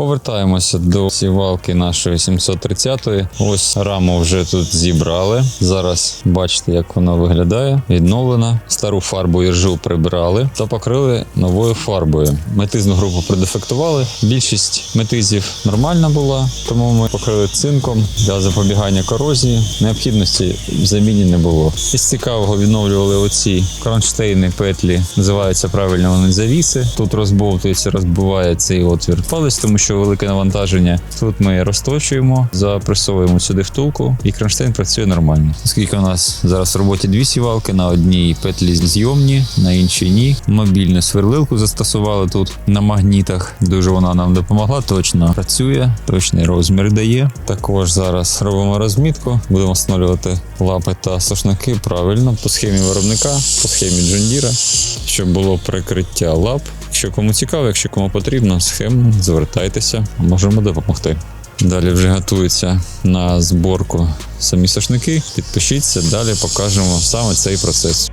Повертаємося до сівалки нашої 730-ї. Ось раму вже тут зібрали. Зараз бачите, як вона виглядає. Відновлена. Стару фарбу іржу прибрали та покрили новою фарбою. Метизну групу продефектували. Більшість метизів нормальна була, тому ми покрили цинком для запобігання корозії. Необхідності в заміні не було. Із цікавого відновлювали оці кронштейни петлі. Називаються правильно вони завіси. Тут розбовтується, розбиває цей отвір палець, тому що велике навантаження. Тут ми розточуємо, запресовуємо сюди втулку, і кронштейн працює нормально. Оскільки у нас зараз в роботі дві сівалки, на одній петлі зйомні, на іншій ні. Мобільну сверлилку застосували тут на магнітах. Дуже вона нам допомогла. Точно працює, точний розмір дає. Також зараз робимо розмітку, будемо встановлювати лапи та сошники правильно по схемі виробника, по схемі Джондіра, щоб було прикриття лап. Якщо кому цікаво, якщо кому потрібно, схему звертайтеся, можемо допомогти. Далі вже готуються на зборку самі сошники. Підпишіться, далі покажемо саме цей процес.